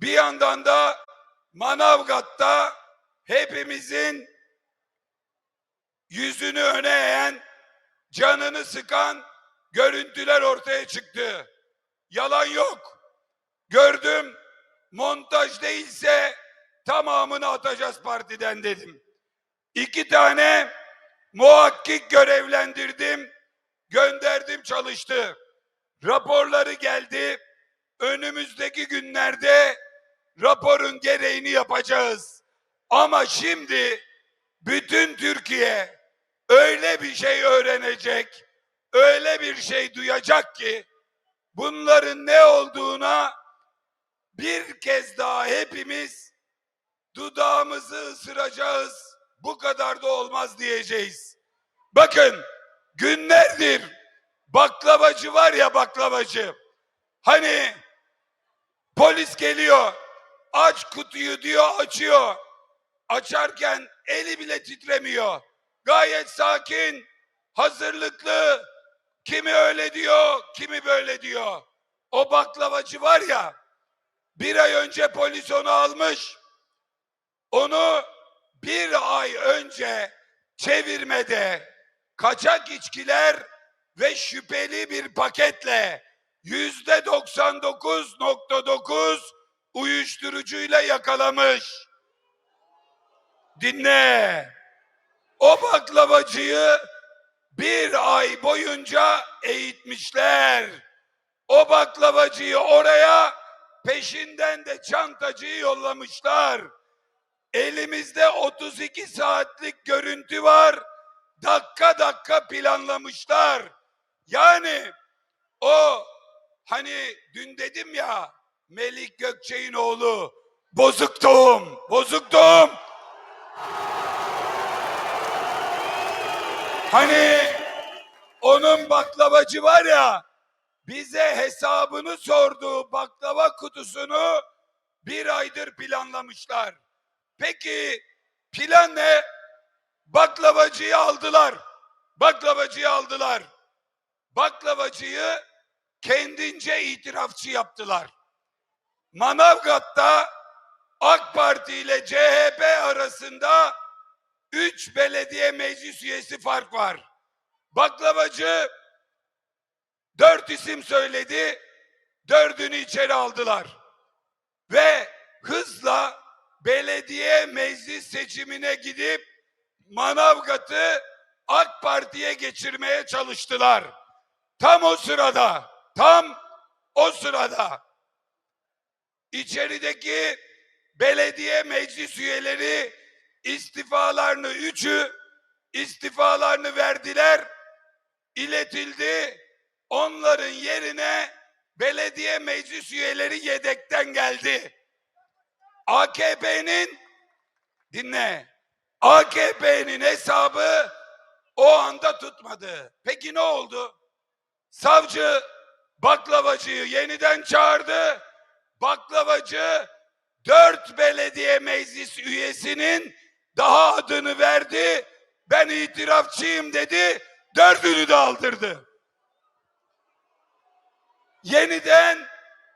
bir yandan da Manavgat'ta hepimizin yüzünü öne eğen, canını sıkan görüntüler ortaya çıktı. Yalan yok. Gördüm. Montaj değilse tamamını atacağız partiden dedim. İki tane muhakkik görevlendirdim. Gönderdim çalıştı. Raporları geldi. Önümüzdeki günlerde raporun gereğini yapacağız. Ama şimdi bütün Türkiye öyle bir şey öğrenecek, öyle bir şey duyacak ki bunların ne olduğuna bir kez daha hepimiz dudağımızı ısıracağız. Bu kadar da olmaz diyeceğiz. Bakın günlerdir baklavacı var ya baklavacı. Hani polis geliyor aç kutuyu diyor açıyor. Açarken eli bile titremiyor. Gayet sakin, hazırlıklı. Kimi öyle diyor, kimi böyle diyor. O baklavacı var ya, bir ay önce polis onu almış. Onu bir ay önce çevirmede kaçak içkiler ve şüpheli bir paketle yüzde 99.9 uyuşturucuyla yakalamış. Dinle. O baklavacıyı bir ay boyunca eğitmişler. O baklavacıyı oraya peşinden de çantacıyı yollamışlar. Elimizde 32 saatlik görüntü var. Dakika dakika planlamışlar. Yani o hani dün dedim ya Melik Gökçe'nin oğlu bozuk doğum, bozuk doğum. Hani onun baklavacı var ya bize hesabını sorduğu baklava kutusunu bir aydır planlamışlar. Peki plan ne? Baklavacıyı aldılar. Baklavacıyı aldılar. Baklavacıyı kendince itirafçı yaptılar. Manavgat'ta AK Parti ile CHP arasında 3 belediye meclis üyesi fark var. Baklavacı dört isim söyledi, dördünü içeri aldılar. Ve hızla belediye meclis seçimine gidip Manavgat'ı AK Parti'ye geçirmeye çalıştılar. Tam o sırada, tam o sırada içerideki belediye meclis üyeleri istifalarını üçü istifalarını verdiler, iletildi. Onların yerine belediye meclis üyeleri yedekten geldi. AKP'nin dinle. AKP'nin hesabı o anda tutmadı. Peki ne oldu? Savcı baklavacıyı yeniden çağırdı. Baklavacı dört belediye meclis üyesinin daha adını verdi. Ben itirafçıyım dedi. Dördünü de aldırdı. Yeniden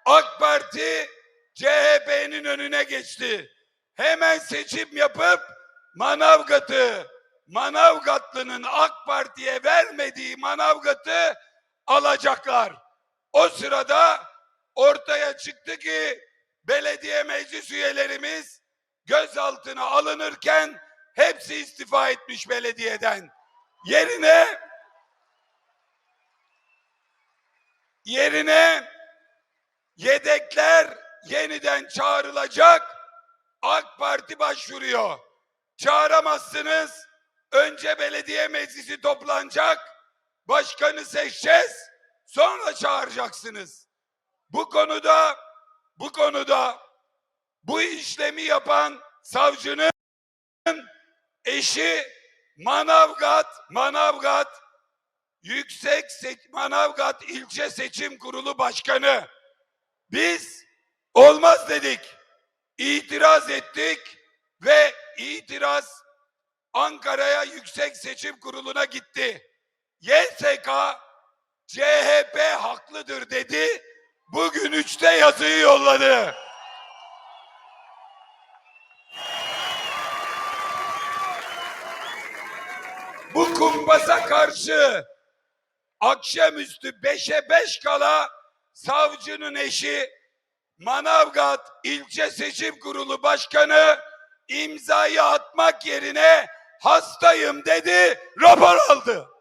AK Parti CHP'nin önüne geçti. Hemen seçim yapıp Manavgat'ı Manavgatlı'nın AK Parti'ye vermediği Manavgat'ı alacaklar. O sırada ortaya çıktı ki belediye meclis üyelerimiz gözaltına alınırken hepsi istifa etmiş belediyeden. Yerine yerine yedekler yeniden çağrılacak. AK Parti başvuruyor. Çağıramazsınız. Önce belediye meclisi toplanacak. Başkanı seçeceğiz. Sonra çağıracaksınız. Bu konuda bu konuda bu işlemi yapan savcının eşi Manavgat Manavgat Yüksek Se- Manavgat İlçe Seçim Kurulu Başkanı. Biz olmaz dedik. İtiraz ettik ve itiraz Ankara'ya Yüksek Seçim Kurulu'na gitti. YSK CHP haklıdır dedi bugün üçte yazıyı yolladı. Bu kumbasa karşı akşamüstü beşe beş kala savcının eşi Manavgat İlçe Seçim Kurulu Başkanı imzayı atmak yerine hastayım dedi, rapor aldı.